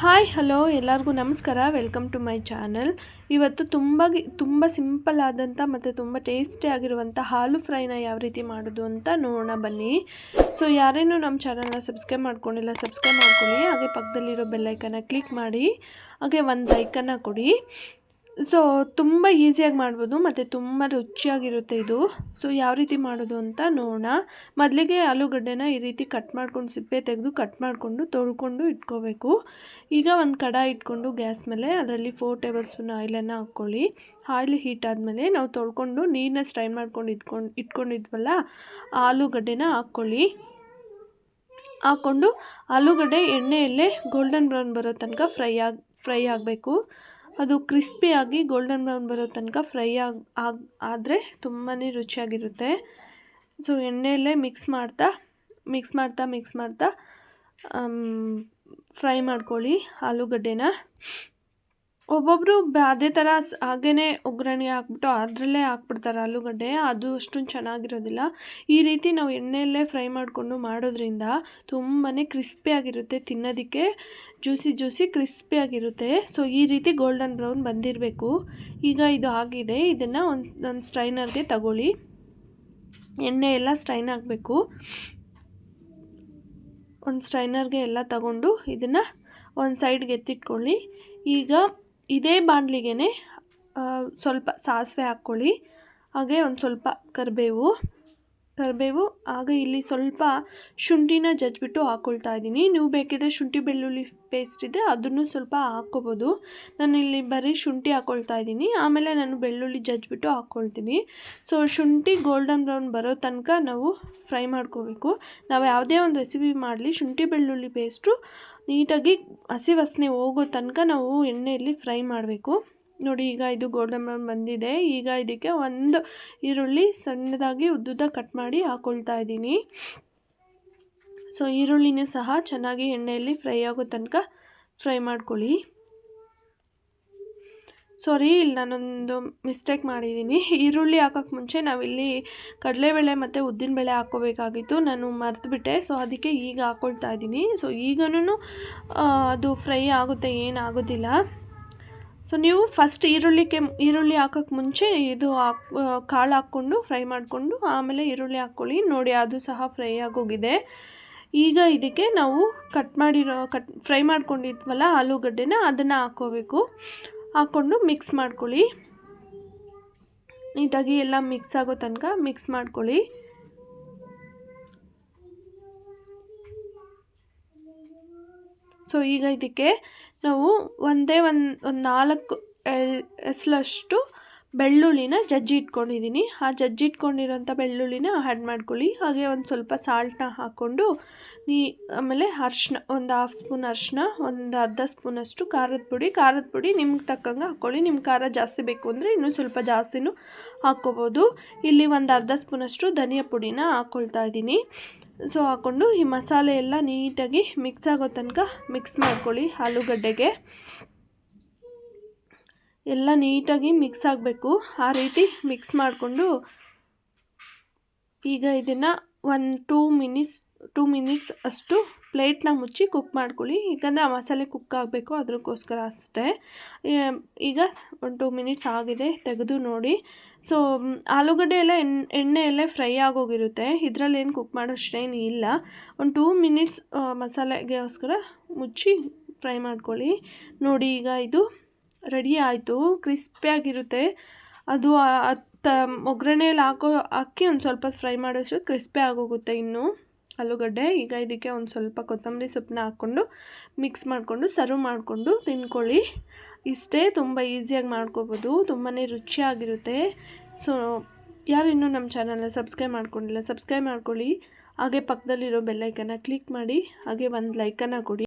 Hi, hello, ಎಲ್ಲರಿಗೂ ನಮಸ್ಕಾರ. Welcome to my channel. ಇವತ್ತು ತುಂಬ ತುಂಬ ಸಿಂಪಲ್ ಆದಂಥ ಮತ್ತು ತುಂಬ ಟೇಸ್ಟಿ ಆಗಿರುವಂಥ ಹಾಲು ಫ್ರೈನ ಯಾವ ರೀತಿ ಮಾಡೋದು ಅಂತ ನೋಡೋಣ ಬನ್ನಿ. ಸೊ ಯಾರೇನೂ ನಮ್ಮ ಚಾನಲ್ನ ಸಬ್ಸ್ಕ್ರೈಬ್ ಮಾಡ್ಕೊಂಡಿಲ್ಲ, ಸಬ್ಸ್ಕ್ರೈಬ್ ಮಾಡ್ಕೊಳ್ಳಿ. ಹಾಗೆ ಪಕ್ಕದಲ್ಲಿರೋ ಬೆಲ್ಲೈಕನ್ನ ಕ್ಲಿಕ್ ಮಾಡಿ. ಹಾಗೆ ಒಂದು ಐಕನ್ನ ಕೊಡಿ. ಸೊ ತುಂಬ ಈಸಿಯಾಗಿ ಮಾಡ್ಬೋದು, ಮತ್ತು ತುಂಬ ರುಚಿಯಾಗಿರುತ್ತೆ ಇದು. ಸೊ ಯಾವ ರೀತಿ ಮಾಡೋದು ಅಂತ ನೋಡೋಣ. ಮೊದಲಿಗೆ ಆಲೂಗಡ್ಡೆನ ಈ ರೀತಿ ಕಟ್ ಮಾಡ್ಕೊಂಡು, ಸಿಪ್ಪೆ ತೆಗೆದು ಕಟ್ ಮಾಡಿಕೊಂಡು ತೊಳ್ಕೊಂಡು ಇಟ್ಕೋಬೇಕು. ಈಗ ಒಂದು ಕಡ ಇಟ್ಕೊಂಡು ಗ್ಯಾಸ್ ಮೇಲೆ ಅದರಲ್ಲಿ ಫೋರ್ ಟೇಬಲ್ ಸ್ಪೂನ್ ಆಯಿಲನ್ನು ಹಾಕ್ಕೊಳ್ಳಿ. ಆಯಿಲ್ ಹೀಟ್ ಆದಮೇಲೆ ನಾವು ತೊಳ್ಕೊಂಡು ನೀರನ್ನ ಸ್ಟ್ರೈ ಮಾಡ್ಕೊಂಡು ಇಟ್ಕೊಂಡು, ಇಟ್ಕೊಂಡಿದ್ವಲ್ಲ, ಆಲೂಗಡ್ಡೆನ ಹಾಕ್ಕೊಳ್ಳಿ. ಹಾಕ್ಕೊಂಡು ಆಲೂಗಡ್ಡೆ ಎಣ್ಣೆಯಲ್ಲೇ ಗೋಲ್ಡನ್ ಬ್ರೌನ್ ಬರೋ ತನಕ ಫ್ರೈ ಆಗಿ ಫ್ರೈ ಆಗಬೇಕು. ಅದು ಕ್ರಿಸ್ಪಿಯಾಗಿ ಗೋಲ್ಡನ್ ಬ್ರೌನ್ ಬರೋ ತನಕ ಫ್ರೈ ಆಗಿ ಆಗಿ, ಆದರೆ ತುಂಬಾ ರುಚಿಯಾಗಿರುತ್ತೆ. ಸೊ ಎಣ್ಣೆಯಲ್ಲೇ ಮಿಕ್ಸ್ ಮಾಡ್ತಾ ಮಿಕ್ಸ್ ಮಾಡ್ತಾ ಮಿಕ್ಸ್ ಮಾಡ್ತಾ ಫ್ರೈ ಮಾಡ್ಕೊಳ್ಳಿ ಆಲೂಗಡ್ಡೆನ. ಒಬ್ಬೊಬ್ಬರು ಅದೇ ಥರ ಹಾಗೇ ಒಗ್ಗರಣೆ ಹಾಕ್ಬಿಟ್ಟು ಅದರಲ್ಲೇ ಹಾಕ್ಬಿಡ್ತಾರೆ ಆಲೂಗಡ್ಡೆ. ಅದು ಅಷ್ಟೊಂದು ಚೆನ್ನಾಗಿರೋದಿಲ್ಲ. ಈ ರೀತಿ ನಾವು ಎಣ್ಣೆಯಲ್ಲೇ ಫ್ರೈ ಮಾಡಿಕೊಂಡು ಮಾಡೋದ್ರಿಂದ ತುಂಬಾ ಕ್ರಿಸ್ಪಿಯಾಗಿರುತ್ತೆ ತಿನ್ನೋದಕ್ಕೆ. ಜ್ಯೂಸಿ ಜ್ಯೂಸಿ ಕ್ರಿಸ್ಪಿಯಾಗಿರುತ್ತೆ ಸೊ, ಈ ರೀತಿ ಗೋಲ್ಡನ್ ಬ್ರೌನ್ ಬಂದಿರಬೇಕು. ಈಗ ಇದು ಆಗಿದೆ. ಇದನ್ನು ಒಂದು ಒಂದು ಸ್ಟ್ರೈನರ್ಗೆ ತಗೊಳ್ಳಿ. ಎಣ್ಣೆ ಎಲ್ಲ ಸ್ಟ್ರೈನ್ ಆಗಬೇಕು. ಒಂದು ಸ್ಟ್ರೈನರ್ಗೆ ಎಲ್ಲ ತಗೊಂಡು ಇದನ್ನು ಒಂದು ಸೈಡ್ಗೆ ಎತ್ತಿಟ್ಕೊಳ್ಳಿ. ಈಗ ಇದೇ ಬಾಣಲಿಗೆನೇ ಸ್ವಲ್ಪ ಸಾಸಿವೆ ಹಾಕ್ಕೊಳ್ಳಿ. ಹಾಗೆ ಒಂದು ಸ್ವಲ್ಪ ಕರಿಬೇವು. ಕರಿಬೇವು ಆಗ ಇಲ್ಲಿ ಸ್ವಲ್ಪ ಶುಂಠಿನ ಜಜ್ಜಿಬಿಟ್ಟು ಹಾಕ್ಕೊಳ್ತಾ ಇದ್ದೀನಿ. ನೀವು ಬೇಕಿದ್ರೆ ಶುಂಠಿ ಬೆಳ್ಳುಳ್ಳಿ ಪೇಸ್ಟ್ ಇದ್ದರೆ ಅದನ್ನು ಸ್ವಲ್ಪ ಹಾಕ್ಕೋಬೋದು. ನಾನು ಇಲ್ಲಿ ಬರೀ ಶುಂಠಿ ಹಾಕ್ಕೊಳ್ತಾ ಇದ್ದೀನಿ. ಆಮೇಲೆ ನಾನು ಬೆಳ್ಳುಳ್ಳಿ ಜಜ್ಜಿಬಿಟ್ಟು ಹಾಕ್ಕೊಳ್ತೀನಿ ಸೊ ಶುಂಠಿ ಗೋಲ್ಡನ್ ಬ್ರೌನ್ ಬರೋ ತನಕ ನಾವು ಫ್ರೈ ಮಾಡ್ಕೋಬೇಕು. ನಾವು ಯಾವುದೇ ಒಂದು ರೆಸಿಪಿ ಮಾಡಲಿ, ಶುಂಠಿ ಬೆಳ್ಳುಳ್ಳಿ ಪೇಸ್ಟು ನೀಟಾಗಿ ಹಸಿ ವಾಸನೆ ಹೋಗೋ ತನಕ ನಾವು ಎಣ್ಣೆಯಲ್ಲಿ ಫ್ರೈ ಮಾಡಬೇಕು. ನೋಡಿ, ಈಗ ಇದು ಗೋಲ್ಡನ್ ಬ್ರೌನ್ ಬಂದಿದೆ. ಈಗ ಇದಕ್ಕೆ ಒಂದು ಈರುಳ್ಳಿ ಸಣ್ಣದಾಗಿ, ಉದ್ದುದ್ದ ಕಟ್ ಮಾಡಿ ಹಾಕೊಳ್ತಾ ಇದ್ದೀನಿ. ಸೊ ಈರುಳ್ಳಿನೂ ಸಹ ಚೆನ್ನಾಗಿ ಎಣ್ಣೆಯಲ್ಲಿ ಫ್ರೈ ಆಗೋ ತನಕ ಫ್ರೈ ಮಾಡ್ಕೊಳ್ಳಿ. ಸಾರಿ ಇಲ್ಲಿ ನಾನೊಂದು ಮಿಸ್ಟೇಕ್ ಮಾಡಿದ್ದೀನಿ. ಈರುಳ್ಳಿ ಹಾಕೋಕ್ಕೆ ಮುಂಚೆ ನಾವಿಲ್ಲಿ ಕಡಲೆಬೇಳೆ ಮತ್ತು ಉದ್ದಿನಬೇಳೆ ಹಾಕ್ಕೋಬೇಕಾಗಿತ್ತು ನಾನು ಮರೆತುಬಿಟ್ಟೆ. ಸೊ ಅದಕ್ಕೆ ಈಗ ಹಾಕ್ಕೊಳ್ತಾ ಇದ್ದೀನಿ. ಸೊ ಈಗನೂ ಅದು ಫ್ರೈ ಆಗುತ್ತೆ, ಏನಾಗೋದಿಲ್ಲ. ಸೊ ನೀವು ಫಸ್ಟ್ ಈರುಳ್ಳಿ ಕೆಮ್ ಈರುಳ್ಳಿ ಹಾಕೋಕ್ಕೆ ಮುಂಚೆ ಇದು ಹಾಕ್ ಕಾಳು ಹಾಕ್ಕೊಂಡು ಫ್ರೈ ಮಾಡಿಕೊಂಡು ಆಮೇಲೆ ಈರುಳ್ಳಿ ಹಾಕ್ಕೊಳ್ಳಿ. ನೋಡಿ, ಅದು ಸಹ ಫ್ರೈ ಆಗೋಗಿದೆ. ಈಗ ಇದಕ್ಕೆ ನಾವು ಕಟ್ ಮಾಡಿರೋ, ಕಟ್, ಫ್ರೈ ಮಾಡ್ಕೊಂಡಿದ್ವಲ್ಲ ಆಲೂಗಡ್ಡೆನ ಅದನ್ನು ಹಾಕ್ಕೋಬೇಕು. ಹಾಕ್ಕೊಂಡು ಮಿಕ್ಸ್ ಮಾಡ್ಕೊಳ್ಳಿ. ನೀಟಾಗಿ ಎಲ್ಲ ಮಿಕ್ಸ್ ಆಗೋ ತನಕ ಮಿಕ್ಸ್ ಮಾಡ್ಕೊಳ್ಳಿ. ಸೊ ಈಗ ಇದಕ್ಕೆ ನಾವು ಒಂದೇ ಒಂದು ಒಂದು ನಾಲ್ಕು ಎಸ್ಲಷ್ಟು ಬೆಳ್ಳುಳ್ಳಿನ ಜಜ್ಜಿ ಇಟ್ಕೊಂಡಿದ್ದೀನಿ ಆ ಜಜ್ಜಿ ಇಟ್ಕೊಂಡಿರೋಂಥ ಬೆಳ್ಳುಳ್ಳಿನ ಆ್ಯಡ್ ಮಾಡ್ಕೊಳ್ಳಿ. ಹಾಗೆ ಒಂದು ಸ್ವಲ್ಪ ಸಾಲ್ಟನ್ನ ಹಾಕ್ಕೊಂಡು ನೀ, ಆಮೇಲೆ ಅರ್ಶಿನ, ಒಂದು ಹಾಫ್ ಸ್ಪೂನ್ ಅರ್ಶಿನ, ಒಂದು ಅರ್ಧ ಸ್ಪೂನಷ್ಟು ಖಾರದ ಪುಡಿ. ಖಾರದ ಪುಡಿ ನಿಮ್ಗೆ ತಕ್ಕಂಗೆ ಹಾಕ್ಕೊಳ್ಳಿ. ನಿಮ್ಮ ಖಾರ ಜಾಸ್ತಿ ಬೇಕು ಅಂದರೆ ಇನ್ನೂ ಸ್ವಲ್ಪ ಜಾಸ್ತಿನೂ ಹಾಕ್ಕೋಬೋದು. ಇಲ್ಲಿ ಒಂದು ಅರ್ಧ ಸ್ಪೂನಷ್ಟು ಧನಿಯಾ ಪುಡಿನ ಹಾಕ್ಕೊಳ್ತಾ ಇದ್ದೀನಿ ಸೊ ಹಾಕ್ಕೊಂಡು ಈ ಮಸಾಲೆ ಎಲ್ಲ ನೀಟಾಗಿ ಮಿಕ್ಸ್ ಆಗೋ ತನಕ ಮಿಕ್ಸ್ ಮಾಡ್ಕೊಳ್ಳಿ ಆಲೂಗಡ್ಡೆಗೆ. ಎಲ್ಲ ನೀಟಾಗಿ ಮಿಕ್ಸ್ ಆಗಬೇಕು. ಆ ರೀತಿ ಮಿಕ್ಸ್ ಮಾಡಿಕೊಂಡು ಈಗ ಇದನ್ನು ಒಂದು ಟೂ ಮಿನಿಟ್ಸ್ ಟೂ ಮಿನಿಟ್ಸ್ ಅಷ್ಟು ಪ್ಲೇಟ್ನ ಮುಚ್ಚಿ ಕುಕ್ ಮಾಡ್ಕೊಳ್ಳಿ. ಯಾಕಂದರೆ ಆ ಮಸಾಲೆ ಕುಕ್ ಆಗಬೇಕು ಅದಕ್ಕೋಸ್ಕರ ಅಷ್ಟೇ. ಈಗ ಒಂದು ಟೂ ಮಿನಿಟ್ಸ್ ಆಗಿದೆ, ತೆಗೆದು ನೋಡಿ. ಸೊ ಆಲೂಗಡ್ಡೆ ಎಲ್ಲ ಎಣ್ಣೆ ಎಣ್ಣೆಯಲ್ಲೇ ಫ್ರೈ ಆಗೋಗಿರುತ್ತೆ. ಇದರಲ್ಲಿ ಏನು ಕುಕ್ ಮಾಡೋಷ್ಟೇನು ಇಲ್ಲ. ಒಂದು ಟೂ ಮಿನಿಟ್ಸ್ ಮಸಾಲೆಗೋಸ್ಕರ ಮುಚ್ಚಿ ಫ್ರೈ ಮಾಡ್ಕೊಳ್ಳಿ. ನೋಡಿ ಈಗ ಇದು ರೆಡಿ ಆಯಿತು ಕ್ರಿಸ್ಪಿಯಾಗಿರುತ್ತೆ ಅದು ಅತ್ತ ಒಗ್ಗರಣೆಯಲ್ಲಿ ಹಾಕೋ ಅಕ್ಕಿ ಒಂದು ಸ್ವಲ್ಪ ಫ್ರೈ ಮಾಡೋಷ್ಟು ಕ್ರಿಸ್ಪಿ ಆಗೋಗುತ್ತೆ ಇನ್ನು. ಆಲೂಗಡ್ಡೆ, ಈಗ ಇದಕ್ಕೆ ಒಂದು ಸ್ವಲ್ಪ ಕೊತ್ತಂಬರಿ ಸೊಪ್ಪನ್ನ ಹಾಕ್ಕೊಂಡು ಮಿಕ್ಸ್ ಮಾಡಿಕೊಂಡು ಸರ್ವ್ ಮಾಡಿಕೊಂಡು ತಿನ್ಕೊಳ್ಳಿ. ಇಷ್ಟೇ ತುಂಬ ಈಸಿಯಾಗಿ ಮಾಡ್ಕೋಬೋದು ತುಂಬಾ ರುಚಿಯಾಗಿರುತ್ತೆ. ಸೊ ಯಾರು ಇನ್ನೂ ನಮ್ಮ ಚಾನಲ್ನ ಸಬ್ಸ್ಕ್ರೈಬ್ ಮಾಡ್ಕೊಂಡಿಲ್ಲ ಸಬ್ಸ್ಕ್ರೈಬ್ ಮಾಡ್ಕೊಳ್ಳಿ. ಹಾಗೆ ಪಕ್ಕದಲ್ಲಿರೋ ಬೆಲ್ಲೈಕನ್ನ ಕ್ಲಿಕ್ ಮಾಡಿ, ಹಾಗೆ ಒಂದು ಲೈಕನ್ನು ಕೊಡಿ.